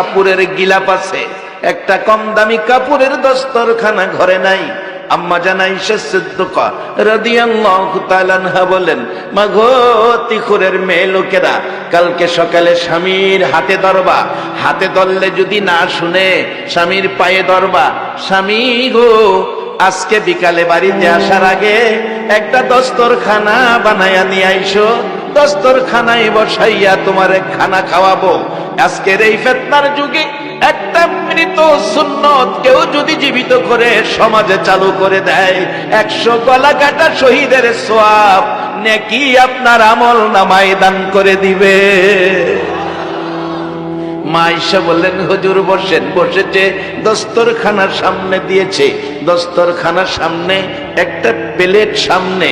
কাপুরের গিলাপ আছে, একটা কম দামি কাপুরের দস্তরখানা ঘরে নাই। আম্মা জানাই বলেন, মাগো, তিখুরের মেয়ে লোকেরা, কালকে সকালে স্বামীর হাতে ধরবা। হাতে ধরলে যদি না শুনে, স্বামীর পায়ে ধরবা। স্বামী গো, আজকে বিকালে বাড়িতে আসার আগে একটা দস্তরখানা বানায়া নিয়ে আইসো। দস্তরখানায় বসাইয়া তোমার খানা খাওয়াবো। আজকের এই ফেতনার যুগে একটা মৃত সুন্নত কেউ যদি জীবিত করে সমাজে চালু করে দেয়, একশো গলা কাটা শহীদের সোয়াব নেকি আপনার আমল নামায় দান করে দিবে। মা ঈশা বললেন, হুজুর বসেন। বসেছে, দস্তরখানার সামনে দিয়েছে। দস্তরখানার সামনে, একটা প্লেট সামনে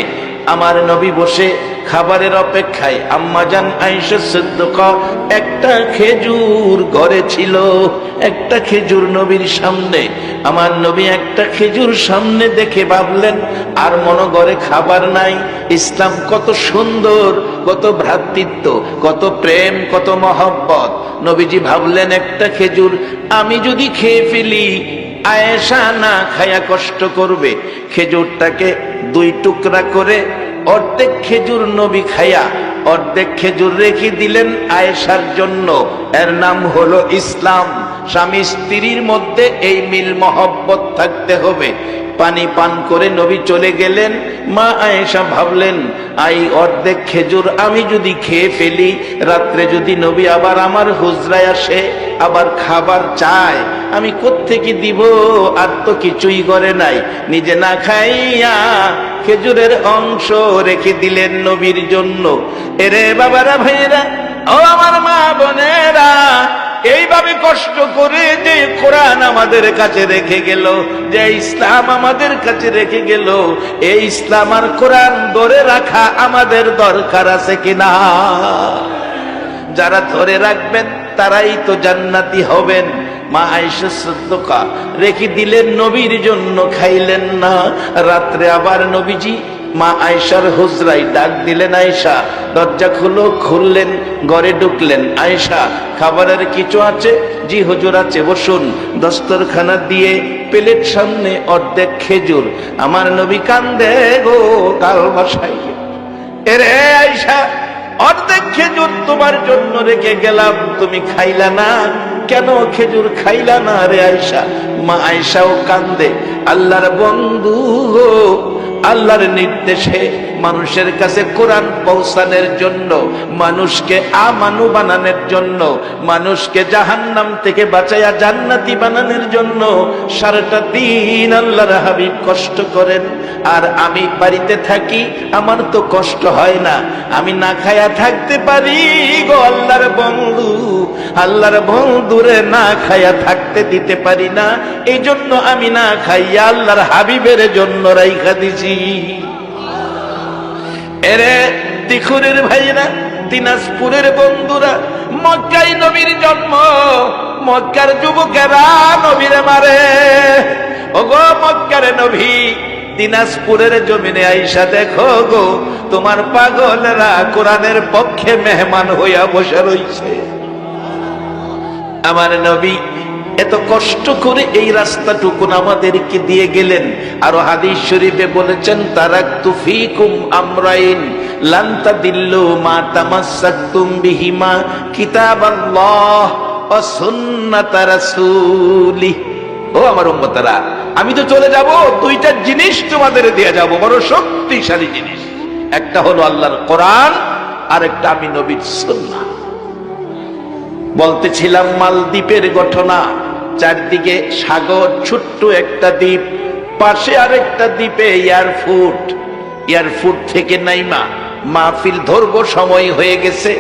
আমার নবী বসে খাবারের অপেক্ষায় আম্মাজান আইসা সিদ্দুক একটা খেজুর ঘরে ছিল। একটা খেজুর নবীর সামনে। আমার নবী একটা খেজুর সামনে দেখে ভাবলেন, আর মনো খাবার নাই। ইসলাম কত সুন্দর, কত ভ্রাতৃত্ব, কত প্রেম, কত মহব্বত। নবীজি ভাবলেন, একটা খেজুর আমি যদি খেয়ে ফেলি, আয়েশা না খায়া কষ্ট করবে। খেজুরটাকে দুই টুকরা করে অর্ধেক খেজুর নবী খাইয়া অর্ধেক খেজুর রেখে দিলেন আয়েশার জন্য। এর নাম হলো ইসলাম। স্বামী স্ত্রীর মধ্যে এই মিল মহব্বত থাকতে হবে। পানি পান করে নবী চলে গেলেন। মা আয়েশা ভাবলেন, আই অর্ধেক খেজুর আমি যদি খেয়ে ফেলি, রাত্রে যদি নবী আবার আমার হুজরায় আসে, আবার খাবার চায়, আমি কোত্থেকে দিব? আর তো কিছুই করে নাই। নিজে না খাইয়া খেজুরের অংশ রেখে দিলেন নবীর জন্য। এরে বাবারা ভাইয়েরা, ও আমার মা বোনেরা এইভাবে কষ্ট করে যে কোরআন আমাদের কাছে রেখে গেল, যে ইসলাম আমাদের কাছে রেখে গেল, এই ইসলাম আর কোরআন ধরে রাখা আমাদের দরকার আছে কিনা? যারা ধরে রাখবেন, তারাই তো জান্নাতি হবেন। মা আয়েশা সদ্দকা রেখে দিলেন, নবীর জন্য খাইলেন না। রাত্রে আবার নবীজি মা আয়েশার হুজরাই ডাক দিলেন আয়েশা, দরজা খুলো, খুললেন, ঘরে ঢুকলেন। আয়েশা, খাবারের কিছু আছে? জি হুজুর আছে, বসুন। দস্তরখানা দিয়ে প্লেট সামনে অর্ধেক খেজুর। আমার নবী কান্দে গো কাল বাসাই এরে আয়েশা, অর্ধেক খেজুর তোমার জন্য রেখে গেলাম। তুমি খাইলা না? কেন খেজুর খাইলা না রে আয়সা মা আয়সাও কান্দে। আল্লাহর বন্ধু আল্লাহর নির্দেশে মানুষের কাছে কোরআন পৌঁছানোর জন্য, মানুষকে আমানু বানানোর জন্য, মানুষকে জাহান্নাম থেকে বাঁচাইয়া জান্নাতি বানানোর জন্য সারাটা দিন আল্লাহর হাবিব কষ্ট করেন। আর আমি বাড়িতে থাকি, আমার তো কষ্ট হয় না। আমি না খায়া থাকতে পারি গো আল্লাহর বন্ধু। আল্লাহর বন্ধুরে না খায়া থাকতে দিতে পারি না। এই জন্য আমি না খাইয়া আল্লাহর হাবিবের জন্য রাইখা দিছি। এরে তিখুরের ভাইরা দিনাজপুরের বন্ধুরা মক্কাই নবীর জন্ম, মক্কার যুবকেরা নবীরে মারে। ওগো মক্কার নবী, দিনাজপুরের জমিনে আইসা দেখো গো, তোমার পাগলরা কোরআনের পক্ষে মেহমান হইয়া বসে রইছে। আমার নবী এত কষ্ট করে এই রাস্তাটুকুন আমাদেরকে দিয়ে গেলেন। আরও হাদিস শরীফে বলেছেন তারাক তুফিকুম আমরাইন লান্তা দিল্লু মা তামাসাক্তুম বিহিমা কিতাবাল্লাহ ওয়া সুন্নাত রাসূলি। ও আমার উম্মতারা, আমি তো চলে যাব, দুইটা জিনিস তোমাদের দিয়ে যাব, বড় শক্তিশালী জিনিস। একটা হলো আল্লাহর কোরআন আর একটা আমি নবীর সুন্নাহ। বলতেছিলাম মালদ্বীপের ঘটনা। চারদিকে সাগর, ছোট্ট একটা দ্বীপ, পাশে আরেকটা দ্বীপে এয়ারফুট। এয়ারফুট থেকে নাইমা, মাহফিল ধরব সময় হয়ে গেছে।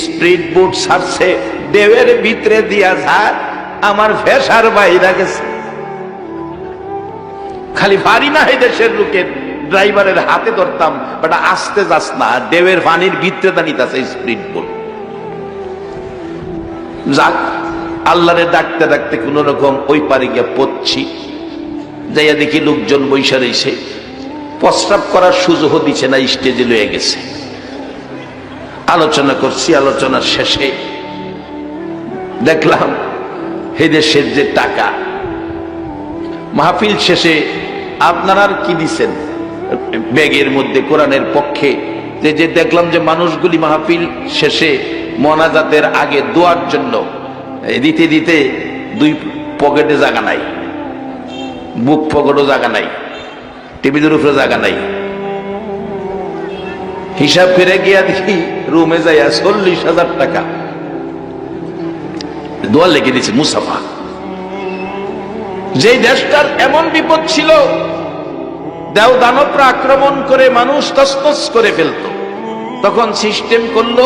স্প্রিট বুট ছাড়ছে দেবের ভিতরে দিয়া ঝাড়, আমার ফেসার বাইরা গেছে। খালি পারি না এই দেশের লোকের, ড্রাইভারের হাতে ধরতাম, বাট আসতে যাস না দেবের পানির ভিতরে দাঁড়িয়ে স্প্রিট বুট। যাক আল্লাহরে ডাকতে ডাকতে কোন রকম ওই পারে গিয়ে পড়ছি। যাইয়া দেখি লোকজন বৈশা রয়েছে প্রস্রাব করার সুযোগও দিচ্ছে না, স্টেজে লয়ে গেছে। আলোচনা করছি আলোচনার শেষে দেখলাম দেশের যে টাকা। মাহফিল শেষে আপনারা কি দিছেন? ব্যাগের মধ্যে, কোরআনের পক্ষে। যে যে দেখলাম যে মানুষগুলি মাহফিল শেষে মনাজাতের আগে দোয়ার জন্য দিতে দিতে দুই পকেটে জায়গা নাই। বুক পকেটও জায়গা নাই। টেবিলের উপরে জায়গা নাই। হিসাব ফিরে গিয়া দেখি রুমে যাইয়া চল্লিশ হাজার টাকা। দোয়া লেগে দিছে মুসাফা যে দেশটার এমন বিপদ ছিল, দেও দানবরা আক্রমণ করে মানুষ তস্তস করে ফেলতো। তখন সিস্টেম করল,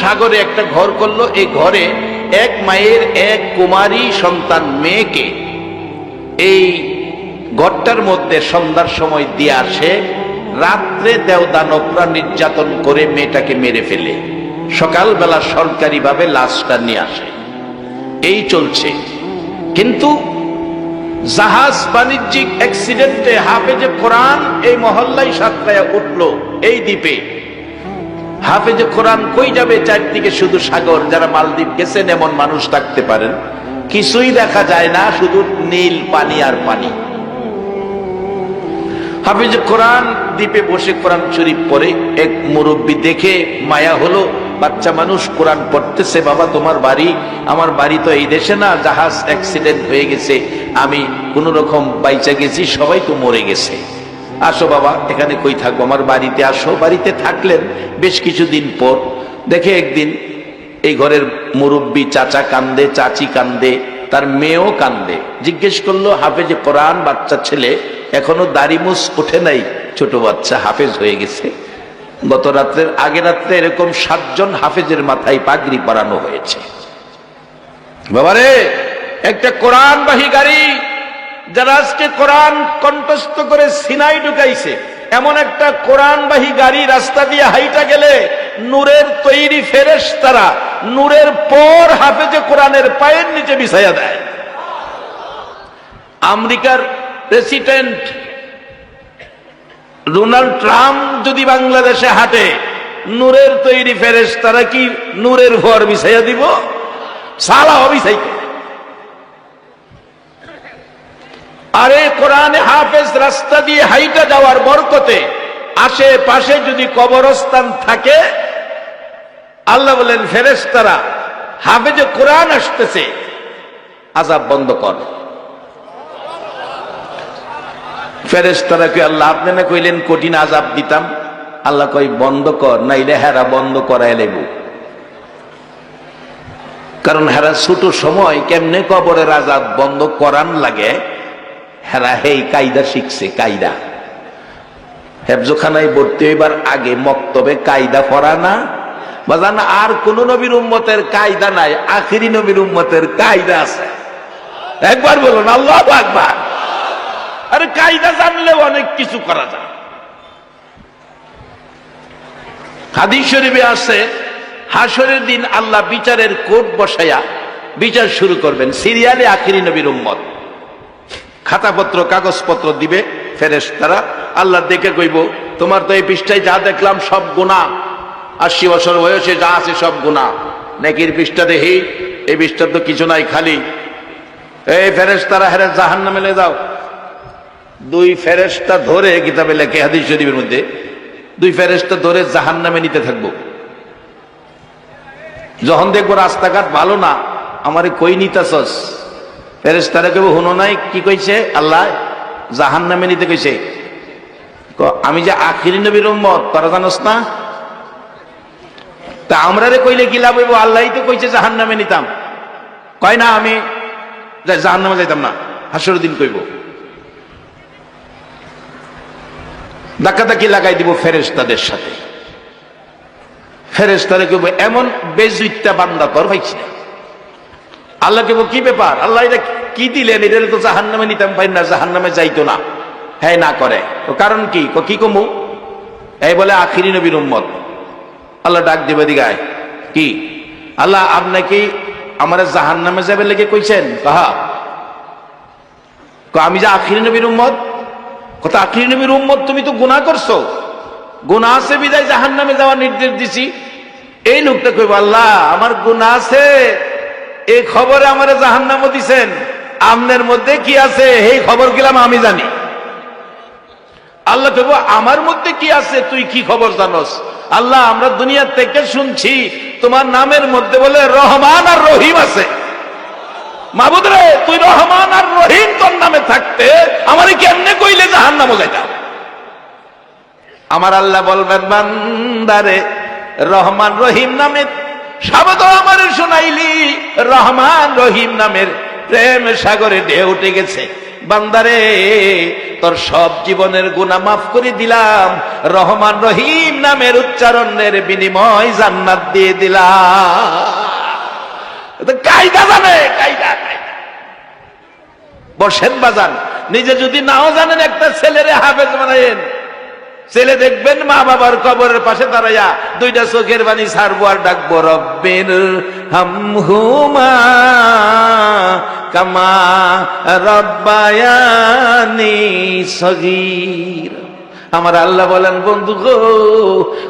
সাগরে একটা ঘর করল, এই ঘরে এক মায়ের এক কুমারী সন্তান মেয়েকে এই ঘরটার মধ্যে সন্ধ্যার সময় দিয়ে আসে, রাত্রে দেও দানবরা নির্যাতন করে মেয়েটাকে মেরে ফেলে। সকালবেলা সরকারিভাবে লাশটা নিয়ে আসে। এই চলছে। কিন্তু জাহাজ বাণিজ্যিক অ্যাক্সিডেন্টে হাফেজে কোরআন এই মহল্লায় সাতটায় উঠল এই দ্বীপে। হাফেজে কোরআন কই যাবে চারদিকে শুধু সাগর? যারা মালদ্বীপ গেছেন, এমন মানুষ থাকতে পারেন। কিছুই দেখা যায় না, শুধু নীল পানি আর পানি। হাফিজ কোরআন দ্বীপে বসে কোরআন শরীফ পড়ে, এক মুরব্বী দেখে মায়া হলো, বাচ্চা মানুষ কোরআন পড়তেছে, বাবা, তোমার বাড়ি, আমার বাড়ি তো এই দেশে না, জাহাজ অ্যাক্সিডেন্ট হয়ে গেছে, আমি কোন রকম বাইচা গেছি, সবাই তো মরে গেছে। আসো বাবা, এখানে কই থাকব? আমার বাড়িতে আসো। বাড়িতে থাকলেন বেশ কিছুদিন পর। দেখে একদিন এই ঘরের মুরব্বী চাচা কান্দে, চাচি কান্দে, তার মেয়েও কান্দে। জিজ্ঞেস করল, হাফেজে কোরআন, বাচ্চা ছেলে, এখনও দাড়িমুস ওঠে নাই? ছোট বাচ্চা, হাফেজ হয়ে গেছে। গত রাত্রের আগে রাত্রে এরকম সাতজন হাফেজের মাথায় পাগড়ি পরানো হয়েছে। বাবারে, একটা কোরআনবাহী গাড়ি যারা আজকে কোরআন কণ্ঠস্থ করে সিনাই ঢুকাইছে, এমন একটা কোরআনবাহী গাড়ি রাস্তা দিয়ে হাইটা গেলে নূরের তৈরি ফেরেশ তারা নূরের পর হাফেজে কোরআনের পায়ের নিচে বিছাইয়া দেয়। আমেরিকার প্রেসিডেন্ট ডোনাল্ড ট্রাম্প যদি বাংলাদেশে হাঁটে, নূরের তৈরি ফেরেশ তারা কি নূরের ভর বিছাইয়া দিব? সালা অবিছাইতে আরে কোরআনে হাফেজ রাস্তা দিয়ে হাইটা যাওয়ার বরকতে আশেপাশে যদি কবরস্থান থাকে, আল্লাহ বলেন, ফেরেশতারা, হাফেজে কোরআন আসতেছে। আজাব বন্ধ কর। ফেরেশতারা কে আল্লাহ, আপনি না কইলেন কঠিন আজাব দিতাম? আল্লাহ কই বন্ধ কর, নাইলে হেরা বন্ধ করাই লেব কারণ হেরা ছোট সময় কেমনে কবরের আজাব বন্ধ করান লাগে? হেরা হেই কায়দা শিখছে, কায়দা। হেফজোখানায় ভর্তি হইবার আগে মক্তবে কায়দা পড়া না? বাজান, আর কোন নবীর উম্মতের কায়দা নাই, আখিরি নবীর উম্মতের কায়দা আছে। একবার বলুন, আল্লাহ একবার আরে কায়দা জানলেও অনেক কিছু করা যায়। হাদিস শরীফে আছে হাসরের দিন আল্লাহ বিচারের কোর্ট বসাইয়া বিচার শুরু করবেন, সিরিয়ালে আখিরি নবীর উম্মত। খাতাপত্র, কাগজপত্র দিবে ফেরেস তারা আল্লাহ দেখে কইব, তোমার তো এই পৃষ্ঠায় যা দেখলাম সব গুণা আশি বছর বয়সে যা আছে সব গুণা নেকির পৃষ্ঠা দেখি, এই পৃষ্ঠা তো কিছু নাই খালি। এই ফেরেস তারা হেরে জাহান নামে লে যাও। দুই ফেরেস্তা ধরে কিতাবে লেখে হাদিস শরীফের মধ্যে, দুই ফেরেস্তা ধরে জাহান নামে নিতে থাকব। যখন দেখব রাস্তাঘাট ভালো না, আমারে কই নিতাছস? ফেরেস্তারা কেউ হুনো নাই, কি কইছে? আল্লাহ জাহান নামে নিতে কইছে। আমি যে আখিরি নবীর উম্মত, তোরা জানোস না? তা আমরা রে কইলে কি লাভ হইব? আল্লাহ তো কইছে জাহান নামে নিতাম। কয় না, আমি জাহান নামে যাইতাম না হাসর দিন কইব। ধাক্কাধাক্কি লাগাই দিব ফেরেস্তাদের সাথে। ফেরেস্তারে কেব এমন বেজুইটা বান্দা তোর পাইছি না। আল্লাহ কেব কি ব্যাপার? আল্লাহ এটা কি দিলেন? এটা তো জাহান নামে নিতাম পাই না জাহান নামে যাইতো না। হ্যাঁ না করে। তো কারণ কি? ক কমু? এই বলে আখিরি নবীর উম্মত। আল্লাহ ডাক দিবে দিগায় কি? আল্লাহ আপনি কি আমার জাহান নামে যাবে লেগে কইছেন? কাহা আমি যে আখিরি নবীর উম্মত? কত আখিরি নবীর উম্মত তুমি তো গুনাহ করছ। গুনাহ আছে, বিদায় জাহান নামে যাওয়ার নির্দেশ দিছি। এই লোকটা কইব, আল্লাহ, আমার গুনাহ আছে। এই খবরে আমার জাহান্নাম দিছেন। আমনের মধ্যে কি আছে? এই খবর গেলাম আমি জানি। আল্লাহ তবু আমার মধ্যে কি আছে? তুই কি খবর জানস? আল্লাহ, আমরা দুনিয়া থেকে শুনছি, তোমার নামের মধ্যে বলে রহমান আর রহিম আছে। মাবুদ রে তুই রহমান আর রহিম তোর নামে থাকতে, আমার কেমনে কইলে জাহান নামও যাইতাম? আমার আল্লাহ বলবেন, বান্দারে, রহমান রহিম নামের শব্দ আমার শোনাইলি রহমান রহিম নামের প্রেম সাগরে ঢেউ উঠে গেছে। বান্দারে, তোর সব জীবনের গুণা মাফ করে দিলাম। রহমান রহিম নামের উচ্চারণের বিনিময় জান্নাত দিয়ে দিলাম। বসেন বাজান, নিজে যদি নাও জানেন একটা ছেলেরে হাফেজ বানাইন ছেলে দেখবেন মা বাবার কবরের পাশে দাঁড়াইয়া দুইটা চোখের বাণী সারবো আর ডাকবো, রব্বের হামহুমা কামা রব্বায়ানি সগীর। আমার আল্লাহ বলেন, বন্ধু গো,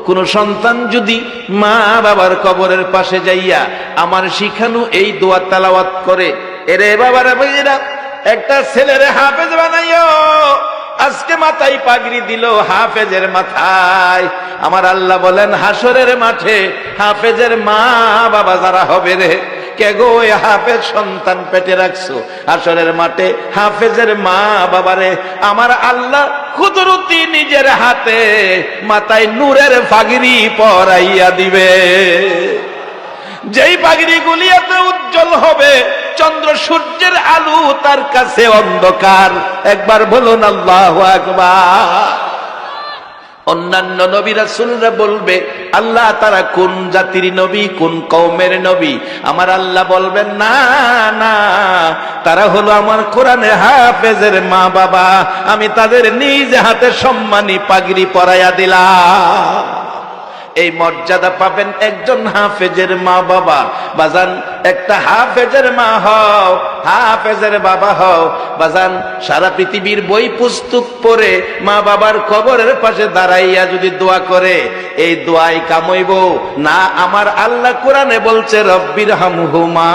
কোন সন্তান যদি মা বাবার কবরের পাশে যাইয়া আমার শিখানো এই দোয়া তালাওয়াত করে, এরে বাবারা একটা ছেলেরে হাফেজ বানাইও। আজকে মাথায় পাগড়ি দিল হাফেজের মাথায়। আমার আল্লাহ বলেন হাসরের মাঠে হাফেজের মা বাবা যারা হবে রে, কে গো হাফেজ সন্তান পেটে রাখছো? হাসরের মাঠে হাফেজের মা বাবারে আমার আল্লাহ কুদরতি নিজের হাতে মাথায় নূরের পাগড়ি পরাইয়া দিবে। যেই পাগড়ি গুলি এত উজ্জ্বল হবে চন্দ্র সূর্যের আলু তার কাছে অন্ধকার। একবার বলুন, আল্লাহ আকবার। অন্যান্য নবীরা শুনলে বলবে, আল্লাহ তারা কোন জাতির নবী, কোন কৌমের নবী? আমার আল্লাহ বলবেন, না না, তারা হলো আমার কোরআনে হাফেজের মা বাবা আমি তাদের নিজ হাতে সম্মানী পাগড়ি পরাইয়া দিলাম। এই মর্যাদা পাবেন একজন হাফেজের মা বাবা বাজান একটা হাফেজের মা হও, হাফেজের বাবা হও। বাজান, সারা পৃথিবীর বই পুস্তক পড়ে মা বাবার কবরের পাশে দাঁড়াইয়া যদি দোয়া করে, এই দোয়াই কামইব। না, আমার আল্লাহ কোরআনে বলছে, রব্বির হামহুমা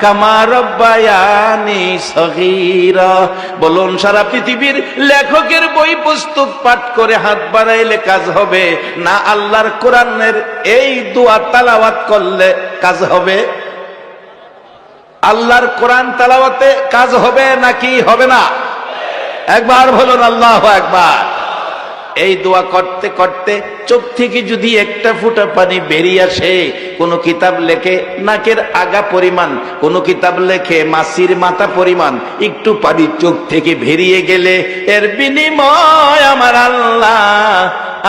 কামা রব্বায়ানি সগীরা। বলুন, সারা পৃথিবীর লেখকের বই পুস্তক পাঠ করে হাত বাড়াইলে কাজ হবে। না, আল্লাহর কোরআনের এই দোয়া তালাওয়াত করলে কাজ হবে? আল্লাহর কোরআন তালাওয়াতে কাজ হবে নাকি হবে না? একবার বলুন আল্লাহ একবার এই দোয়া করতে করতে চোখ থেকে যদি একটা ফুটা পানি বেরিয়ে আসে, কোন কিতাব লেখে, নাকের আগা পরিমাণ, কোন কিতাব লেখে, মাসির মাথা পরিমাণ, একটু পানি চোখ থেকে বেরিয়ে গেলে এর বিনিময় আমার আল্লাহ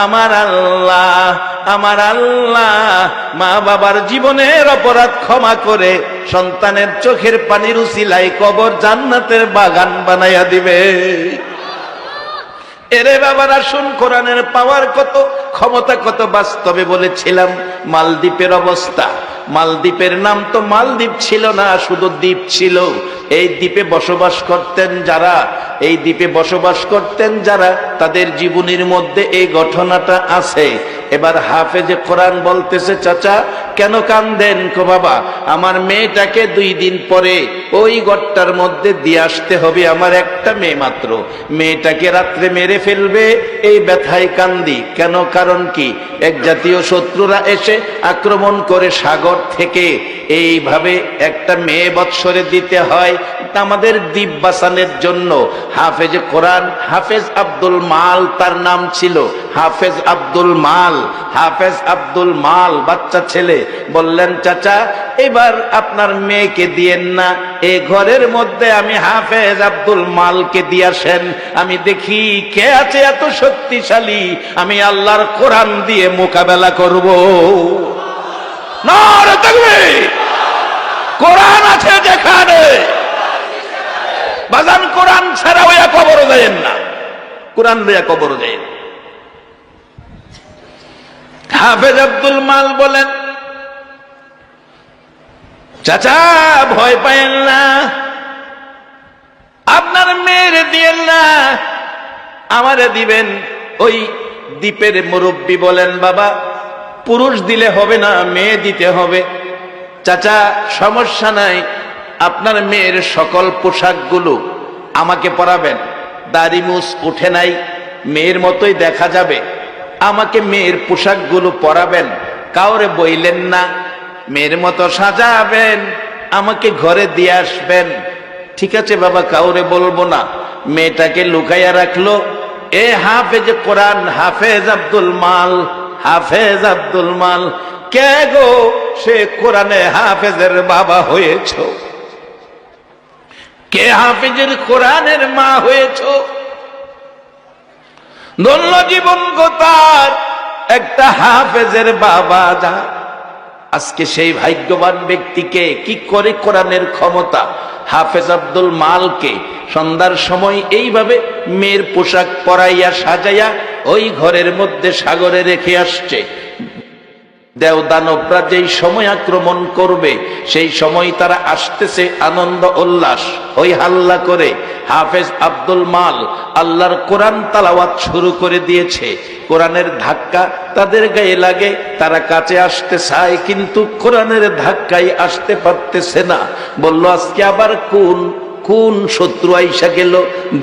আমার আল্লাহ আমার আল্লাহ। মা বাবার জীবনের অপরাধ ক্ষমা করে সন্তানের চোখের পানির উসিলাই কবর জান্নাতের বাগান বানাইয়া দিবে। এরে বাবার আসুন কোরআনের পাওয়ার কত, ক্ষমতা কত, বাস্তবে বলেছিলাম, মালদ্বীপের অবস্থা। মালদ্বীপের নাম তো মালদ্বীপ ছিল না, শুধু দ্বীপ ছিল। এই দ্বীপে বসবাস করতেন যারা, এই দ্বীপে বসবাস করতেন যারা, তাদের জীবনের মধ্যে এই ঘটনাটা আছে। এবার হাফেজে কোরআন বলতেছে, চাচা কেন কান্দেন কো বাবা? আমার মেয়েটাকে দুই দিন পরে ওই গড়টার মধ্যে দিয়ে আসতে হবে আমার একটা মেয়ে মাত্র। মেয়েটাকে রাত্রে মেরে ফেলবে, এই ব্যথায় কান্দি। কেন? কারণ কি? এক জাতীয় শত্রুরা এসে আক্রমণ করে সাগর থেকে। এইভাবে একটা মেয়ে বৎসরে দিতে হয় আমাদের দ্বীপ বাসানের জন্য। হাফেজ কোরআন, হাফেজ আব্দুল মাল তার নাম ছিল। হাফেজ আব্দুল মাল, হাফেজ আব্দুল মাল, বাচ্চা ছেলে। বললেন, চাচা, এবার আপনার মেয়েকে দিয়েন না। এই ঘরের মধ্যে আমি হাফেজ আব্দুল মালকে দিয়ে আসেন আমি দেখি কে আছে এত শক্তিশালী। আমি আল্লাহর কোরআন দিয়ে মোকাবেলা করব! কোরআন আছে যেখানে। বাজান কোরআন ছাড়া ওয়া কবর দেন না। কোরআন লইয়া কবর দেন। হাফেজ আব্দুল মাল বলেন চাচা, ভয় পায়েন না। আপনার মেয়েরে দিয়েন না। আমারে দিবেন ওই দ্বীপের মুরব্বী বলেন, বাবা, পুরুষ দিলে হবে না, মেয়ে দিতে হবে। চাচা, সমস্যা নাই, আপনার মেয়ের সকল পোশাকগুলো আমাকে পরাবেন। দাড়ি মুছ উঠে নাই, মেয়ের মতোই দেখা যাবে। আমাকে মেয়ের পোশাকগুলো পরাবেন। কাউরে বইলেন না মেয়ের মতো সাজাবেন, আমাকে ঘরে দিয়ে আসবেন। ঠিক আছে বাবা, কাউরে বলব না। মেয়েটাকে লুকাইয়া রাখল। এ হাফেজ কোরআন, হাফেজ আব্দুল মাল, হাফেজ আব্দুল মাল। কে গো? সে কোরআনে হাফেজের বাবা হয়েছ। কে হাফেজের কোরআনের মা হয়েছ? ধন্য জীবন গোতার একটা হাফেজের বাবা যা। আজকে সেই ভাগ্যবান ব্যক্তিকে কি করে কোরআনের ক্ষমতা? হাফেজ আব্দুল মালকে সন্ধ্যার সময় এইভাবে মেয়ের পোশাক পরাইয়া সাজাইয়া ওই ঘরের মধ্যে সাগরে রেখে আসছে। দেও দানবরা যেই সময় আক্রমণ করবে, সেই সময় তারা আসতেছে আনন্দ উল্লাস। ওই হাল্লা করে হাফেজ আব্দুল মাল আল্লাহর কোরআন তালাওয়াত শুরু করে দিয়েছে। কোরআনের ধাক্কা তাদের গায়ে লাগে, তারা কাছে আসতে চায়, কিন্তু কোরআনের ধাক্কায় আসতে পারতেছে না। বলল, আজকে আবার কোন কোন শত্রু আইসা গেল?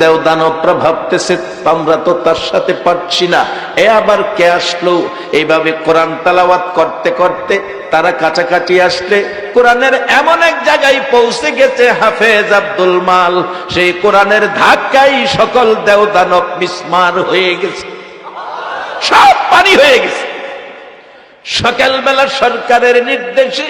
দেও দানবরা ভাবতেছে, আমরা তো তার সাথে পারছি না। এ আবার কে আসলো? এইভাবে কোরআন তালাওয়াত করতে করতে তারা কাছাকাছি আসলে। কোরআনের এমন এক জায়গায় পৌঁছে গেছে হাফেজ আব্দুল মাল। সেই কোরআনের ধাক্কাই সকল দেও দানব মিসমার হয়ে গেছে। সব পানি হয়ে গেছে। সকালবেলা সরকারের নির্দেশে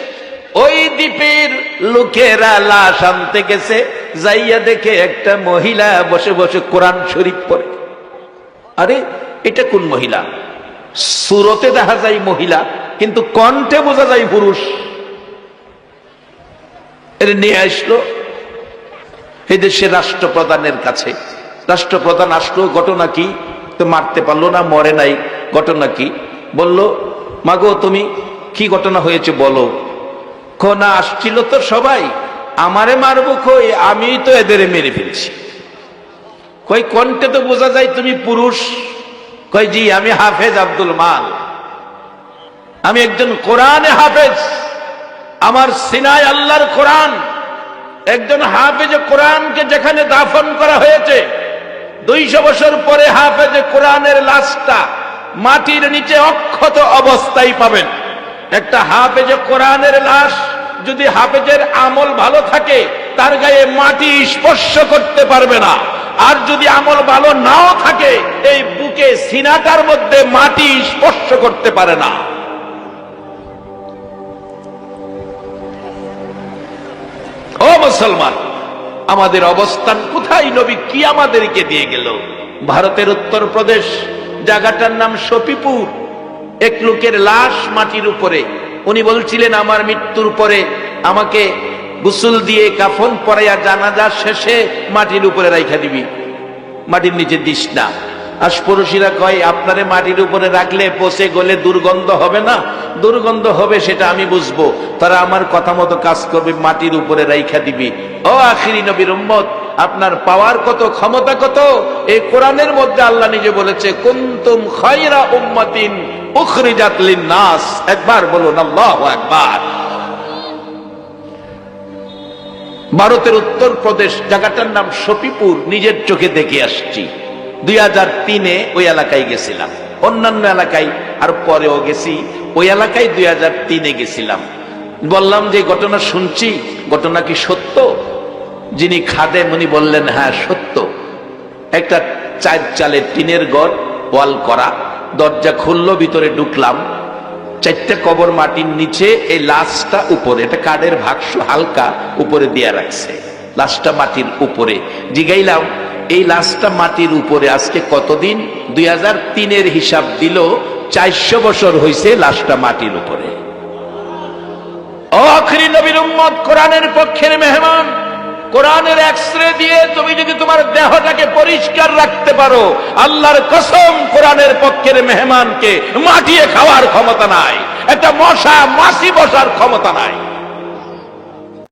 ওই দ্বীপের লোকেরা লাশ আনতে গেছে, যাইয়া দেখে একটা মহিলা বসে বসে কোরআন শরীফ পড়ে। আরে, এটা কোন মহিলা? সুরতে দেখা যায় মহিলা, কিন্তু কণ্ঠে বোঝা যায় পুরুষ। এর নিয়ে আসলো। এই দেশের রাষ্ট্রপ্রধানের কাছে। রাষ্ট্রপ্রধান আসলো, ঘটনা কি? তো মারতে পারল না, মরে নাই, ঘটনা কি? বলল, মাগো, তুমি কি ঘটনা হয়েছে বলো? না আসছিল তো সবাই। আমারে মারবো কই? আমি তো এদের মেরে ফেলছি। কই কণ্ঠে তো বোঝা যায় তুমি পুরুষ? কই, জি, আমি হাফেজ আব্দুল মাল। আমি একজন কোরআনে হাফেজ। আমার সিনায় আল্লাহর কোরআন। একজন হাফেজ কোরআনকে যেখানে দাফন করা হয়েছে, দুইশো বছর পরে হাফেজ কোরআনের লাশটা মাটির নিচে অক্ষত অবস্থায় পাবেন। একটা হাফেজ কোরআনের লাশ যদি হাফেজের আমল ভালো থাকে, তার গায়ে মাটি স্পর্শ করতে পারবে না। আর যদি আমল ভালো নাও থাকে, এই বুকে সিনাটার মধ্যে মাটি স্পর্শ করতে পারে না। ও মুসলমান, আমাদের অবস্থান কোথায় নবী কি আমাদেরকে দিয়ে গেল? ভারতের উত্তর প্রদেশ জায়গাটার নাম সপিপুর এক লোকের লাশ মাটির উপরে। উনি বলছিলেন, আমার মৃত্যুর পরে আমাকে গুসুল দিয়ে কাফন পরাইয়া জানাজা শেষে মাটির উপরে রাইখা দিবি। মাটির নিচে দিস না। আশপড়শিরা কয়, আপনারে মাটির উপরে রাখলে পচে গলে দুর্গন্ধ হবে না? দুর্গন্ধ হবে, সেটা আমি বুঝব। তারা আমার কথা মতো কাজ করবে, মাটির উপরে রাইখা দিবি। ও আখিরি নবীর উম্মত, আপনার পাওয়ার কত, ক্ষমতা কত? এই কোরআনের মধ্যে আল্লাহ নিজে বলেছে, কুন্তুম খয়রা উম্মাতিন উখরিজাত লিন-নাস, একবার বলুন আল্লাহু আকবার। ভারতের উত্তর প্রদেশ জায়গাটার নাম সপিপুর নিজের চোখে দেখে আসছি। দুই হাজার তিনে ওই এলাকায় গেছিলাম। অন্যান্য এলাকায় আর পরেও গেছি। ওই এলাকায় দুই হাজার তিনে গেছিলাম। বললাম যে, ঘটনা শুনছি। ঘটনা কি সত্য? যিনি খাদেম, উনি বললেন হ্যাঁ সত্য। একটা চার চালের টিনের গড় ওয়াল করা। দরজা খুললো, ভিতরে ঢুকলাম। চারটা কবর মাটির নিচে এই লাশটা উপরে, এটা কাঠের ভাগস হালকা উপরে দিয়া রাখছে। লাশটা মাটির উপরে। জিগাইলাম, এই লাশটা মাটির উপরে আজকে কতদিন? দুই হাজার তিনের হিসাব দিল, চারশো বছর হয়েছে লাশটা মাটির উপরে। অখরি নবীর উম্মত কোরআনের পক্ষের মেহমান কোরআনের এক্সরে দিয়ে তুমি যদি তোমার দেহটাকে পরিষ্কার রাখতে পারো, আল্লাহর কসম কোরআনের পক্ষের মেহমানকে মাটিয়ে খাওয়ার ক্ষমতা নাই। একটা মশা মাসি বসার ক্ষমতা নাই।